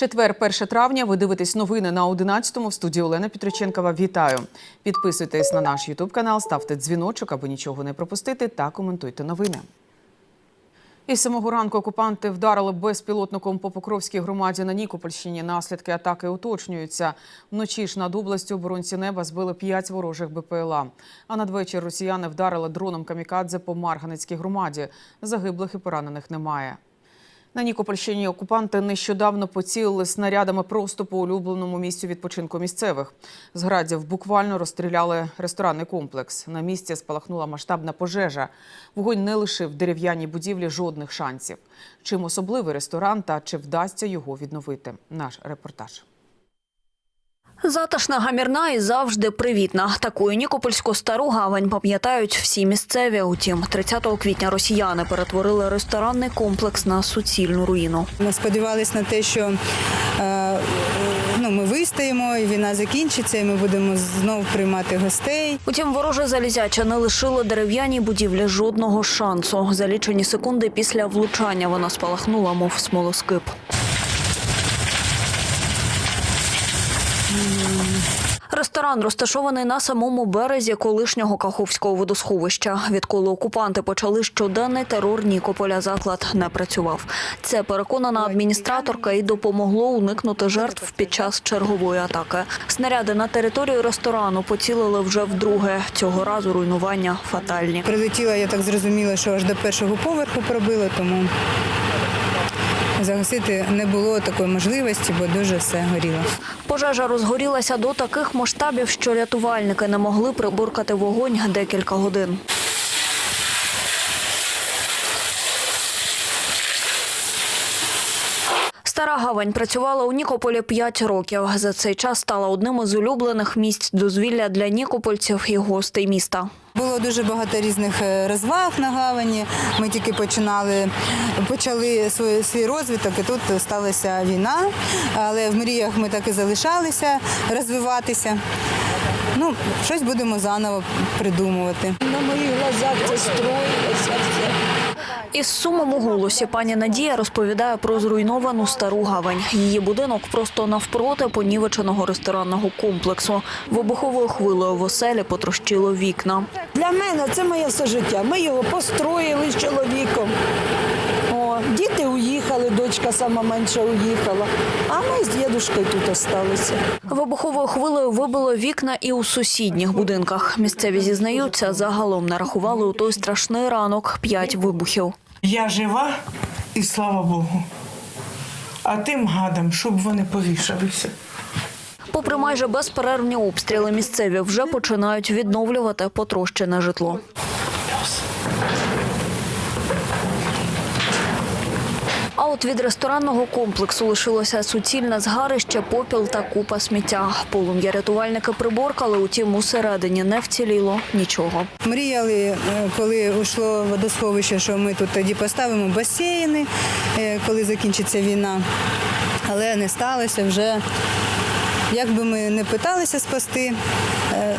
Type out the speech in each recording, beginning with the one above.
Четвер, 1 травня. Ви дивитесь новини на 11-му. В студії Олена Петриченкова. Вітаю. Підписуйтесь на наш Ютуб канал, ставте дзвіночок, аби нічого не пропустити, та коментуйте новини. Із самого ранку окупанти вдарили безпілотником по Покровській громаді на Нікопольщині. Наслідки атаки уточнюються. Вночі ж над областю оборонці неба збили п'ять ворожих БПЛА. А надвечір росіяни вдарили дроном камікадзе по Марганецькій громаді. Загиблих і поранених немає. На Нікопольщині окупанти нещодавно поцілили снарядами просто по улюбленому місцю відпочинку місцевих. З градів буквально розстріляли ресторанний комплекс. На місці спалахнула масштабна пожежа. Вогонь не лишив дерев'яній будівлі жодних шансів. Чим особливий ресторан та чи вдасться його відновити? Наш репортаж. Затишна гамірна і завжди привітна. Такою Нікопольську стару гавань пам'ятають всі місцеві. Утім, 30 квітня росіяни перетворили ресторанний комплекс на суцільну руїну. Ми сподівалися на те, що е, ну, ми вистоїмо, і війна закінчиться, і ми будемо знову приймати гостей. Утім, вороже залізяче не лишило дерев'яній будівлі жодного шансу. За лічені секунди після влучання вона спалахнула, мов смолоскип. Ресторан розташований на самому березі колишнього Каховського водосховища. Відколи окупанти почали щоденний терор Нікополя, заклад не працював. Це переконана адміністраторка і допомогло уникнути жертв під час чергової атаки. Снаряди на територію ресторану поцілили вже вдруге. Цього разу руйнування фатальні. Прилетіла, я так зрозуміла, що аж до першого поверху пробило, тому загасити не було такої можливості, бо дуже все горіло. Пожежа розгорілася до таких масштабів, що рятувальники не могли приборкати вогонь декілька годин. Стара гавань працювала у Нікополі 5 років. За цей час стала одним із улюблених місць дозвілля для нікопольців і гостей міста. Було дуже багато різних е, розваг на гавані. Ми тільки починали, почали свій, свій розвиток, і тут сталася війна. Але в мріях ми так і залишалися розвиватися. Ну, щось будемо заново придумувати. На моїх глазах це строїлося все. Із сумом у голосі пані Надія розповідає про зруйновану стару гавань. Її будинок просто навпроти понівеченого ресторанного комплексу. Вибуховою хвилею в оселі потрощило вікна. Для мене це моє все життя. Ми його построїли з чоловіком. О, діти уїхали, дочка сама менша уїхала. А ми з дідушкою тут залишилися. Вибуховою хвилею вибило вікна і у сусідніх будинках. Місцеві зізнаються, загалом нарахували у той страшний ранок п'ять вибухів. Я жива і слава Богу. А тим гадам, щоб вони повішалися. Попри майже безперервні обстріли, місцеві вже починають відновлювати потрощене житло. От від ресторанного комплексу лишилося суцільне згарище, попіл та купа сміття. Полум'я рятувальники приборкали, утім усередині не вціліло нічого. Мріяли, е, коли йшло водосховище, що ми тут тоді поставимо басейни, е, коли закінчиться війна. Але не сталося вже. Як би ми не питалися спасти е,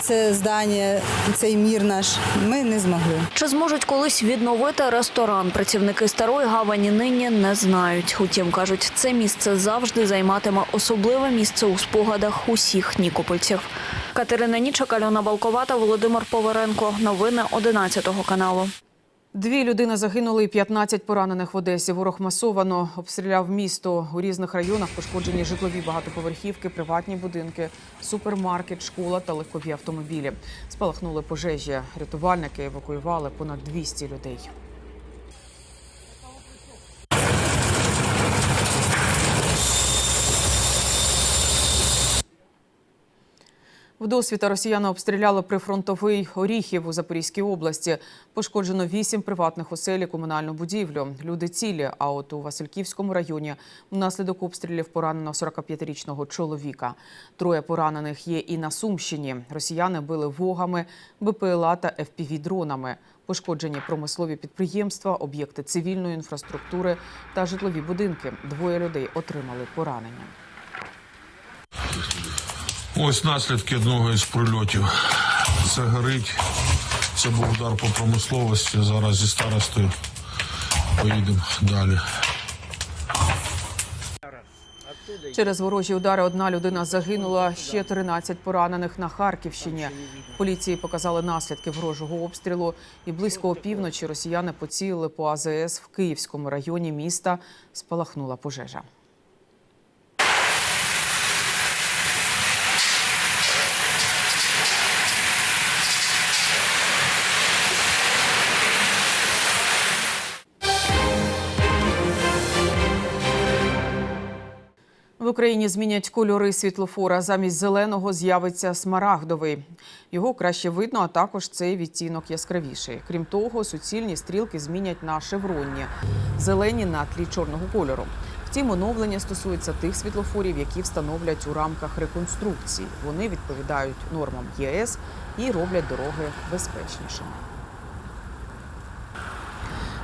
це здання, цей мір наш, ми не змогли. Чи зможуть колись відновити ресторан? Працівники старої гавані нині не знають. Утім, кажуть, це місце завжди займатиме особливе місце у спогадах усіх нікопольців. Катерина Нічок, Альона Балковата, Володимир Поваренко. Новини 11 каналу. Дві людини загинули і 15 поранених в Одесі. Ворог масовано обстріляв місто у різних районах. Пошкоджені житлові багатоповерхівки, приватні будинки, супермаркет, школа та легкові автомобілі. Спалахнули пожежі. Рятувальники евакуювали понад 200 людей. Вдосвіта росіяни обстріляли прифронтовий Оріхів у Запорізькій області. Пошкоджено вісім приватних осель і комунальну будівлю. Люди цілі. А от у Васильківському районі внаслідок обстрілів поранено 45-річного чоловіка. Троє поранених є і на Сумщині. Росіяни били вогами, БПЛА та ФПВ-дронами. Пошкоджені промислові підприємства, об'єкти цивільної інфраструктури та житлові будинки. Двоє людей отримали поранення. Ось наслідки одного із прильотів. Це горить. Це був удар по промисловості. Зараз зі старостою поїдемо далі. Через ворожі удари одна людина загинула, ще 13 поранених на Харківщині. Поліції показали наслідки ворожого обстрілу. І близько опівночі росіяни поцілили по АЗС в Київському районі міста. Спалахнула пожежа. Україні змінять кольори світлофора. Замість зеленого з'явиться смарагдовий. Його краще видно, а також цей відтінок яскравіший. Крім того, суцільні стрілки змінять на шевронні зелені на тлі чорного кольору. Втім, оновлення стосується тих світлофорів, які встановлять у рамках реконструкції. Вони відповідають нормам ЄС і роблять дороги безпечнішими.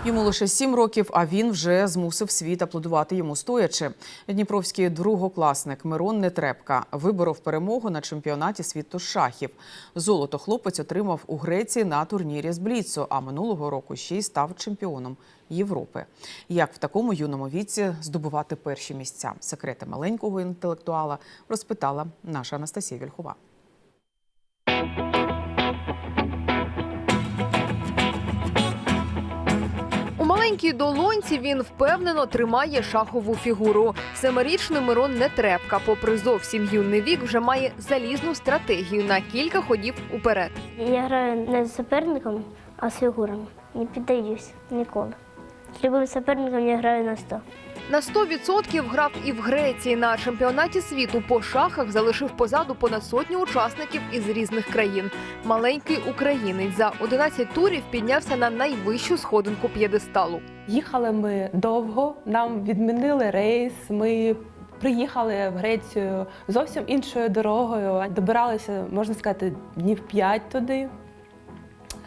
Йому лише сім років, а він вже змусив світ аплодувати йому стоячи. Дніпровський другокласник Мирон Нетребка виборов перемогу на чемпіонаті світу шахів. Золото хлопець отримав у Греції на турнірі з Бліцу, а минулого року ще й став чемпіоном Європи. Як в такому юному віці здобувати перші місця? Секрети маленького інтелектуала розпитала наша Анастасія Вільхова. Маленькій долонці він впевнено тримає шахову фігуру. Семирічний Мирон Нетребка, попри зовсім юний вік, вже має залізну стратегію на кілька ходів уперед. Я граю не з суперником, а з фігурами. Не піддаюсь ніколи. З любим суперником я граю на 100. На 100% грав і в Греції на чемпіонаті світу по шахах залишив позаду понад сотню учасників із різних країн. Маленький українець за 11 турів піднявся на найвищу сходинку п'єдесталу. Їхали ми довго, нам відмінили рейс. Ми приїхали в Грецію зовсім іншою дорогою. Добиралися, можна сказати, днів п'ять туди.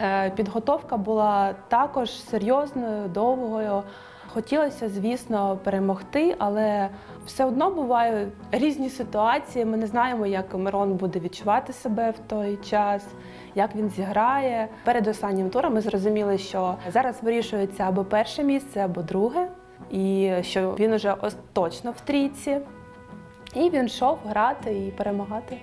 Е, Підготовка була також серйозною, довгою. Хотілося, звісно, перемогти, але все одно бувають різні ситуації. Ми не знаємо, як Мирон буде відчувати себе в той час, як він зіграє. Перед останнім туром ми зрозуміли, що зараз вирішується або перше місце, або друге, і що він уже точно в трійці. І він йшов грати і перемагати.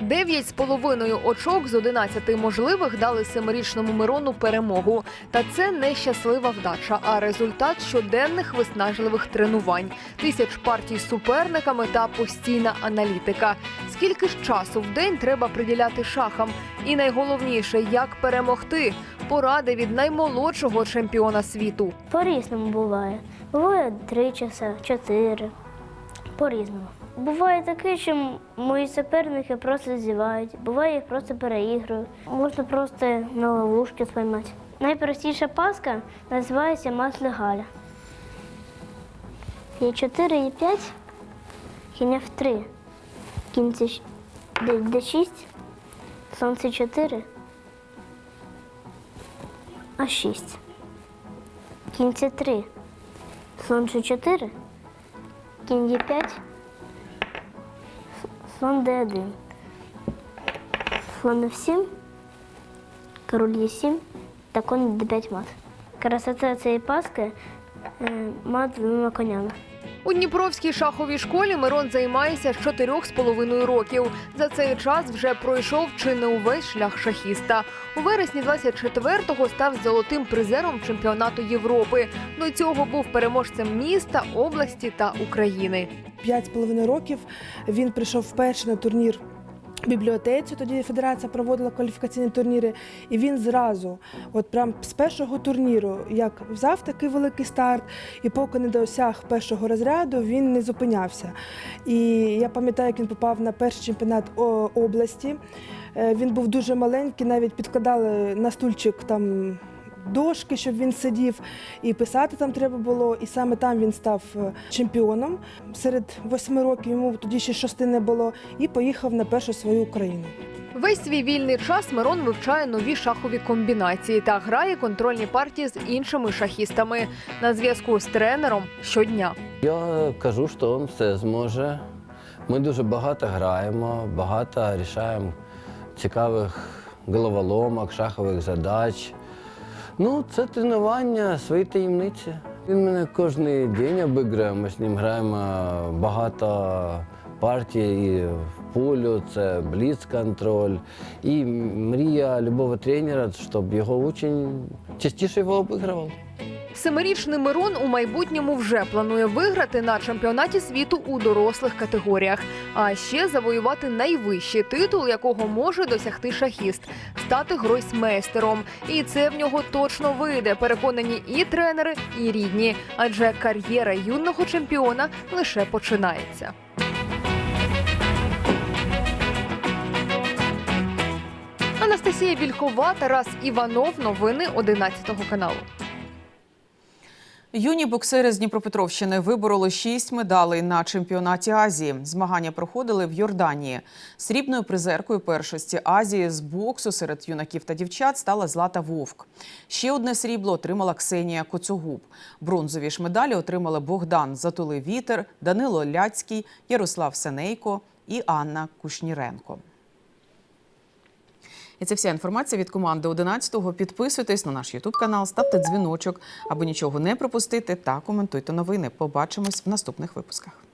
Дев'ять з половиною очок з 11 можливих дали семирічному Мирону перемогу. Та це не щаслива вдача, а результат щоденних виснажливих тренувань, тисяч партій з суперниками та постійна аналітика. Скільки ж часу в день треба приділяти шахам? І найголовніше, як перемогти поради від наймолодшого чемпіона світу. По-різному буває. Буває три часа, чотири. По-різному. Буває таке, що мої суперники просто зівають, буває їх просто переігрую. Можна просто на ловушки спіймати. Найпростіша паска називається масло Галя. Є 4 і 5, кінь в 3. Кінці Д- Д6, сонце 4, а 6. Кінці 3, слон G4, кінь Е5, слон Д1, слон F7, король Е7 та конь Д5 мат. Красота цієї паски е, мат з двома конями. У Дніпровській шаховій школі Мирон займається з чотирьох з половиною років. За цей час вже пройшов чи не увесь шлях шахіста. У вересні 24-го став золотим призером чемпіонату Європи. До цього був переможцем міста, області та України. П'ять з половиною років він прийшов вперше на турнір. Бібліотеці тоді федерація проводила кваліфікаційні турніри, і він зразу, от прям з першого турніру, як взяв такий великий старт, і поки не досяг першого розряду, він не зупинявся. І я пам'ятаю, як він попав на перший чемпіонат області. Е, Він був дуже маленький, навіть підкладали на стульчик там дошки, щоб він сидів, і писати там треба було. І саме там він став е, чемпіоном. Серед восьми років йому тоді ще шости не було, і поїхав на першу свою Україну. Весь свій вільний час Мирон вивчає нові шахові комбінації та грає контрольні партії з іншими шахістами на зв'язку з тренером щодня. Я кажу, що він все зможе. Ми дуже багато граємо, багато рішаємо цікавих головоломок, шахових задач. Ну, це тренування, свої таємниці. Він мене кожен день обіграє. Ми з ним граємо багато партій і в полю, це бліц-контроль. І мрія любого тренера, щоб його учень частіше його обігрував. Семирічний Мирон у майбутньому вже планує виграти на чемпіонаті світу у дорослих категоріях, а ще завоювати найвищий титул, якого може досягти шахіст стати гройсмейстером. І це в нього точно вийде. Переконані і тренери, і рідні, адже кар'єра юного чемпіона лише починається. Анастасія Вільхова, Тарас Іванов. Новини 11 каналу. Юні боксери з Дніпропетровщини вибороли шість медалей на чемпіонаті Азії. Змагання проходили в Йорданії. Срібною призеркою першості Азії з боксу серед юнаків та дівчат стала Злата Вовк. Ще одне срібло отримала Ксенія Коцогуб. Бронзові ж медалі отримали Богдан Затули Вітер, Данило Ляцький, Ярослав Сенейко і Анна Кушніренко. І це вся інформація від команди 11-го. Підписуйтесь на наш Ютуб канал, ставте дзвіночок, аби нічого не пропустити та коментуйте новини. Побачимось в наступних випусках.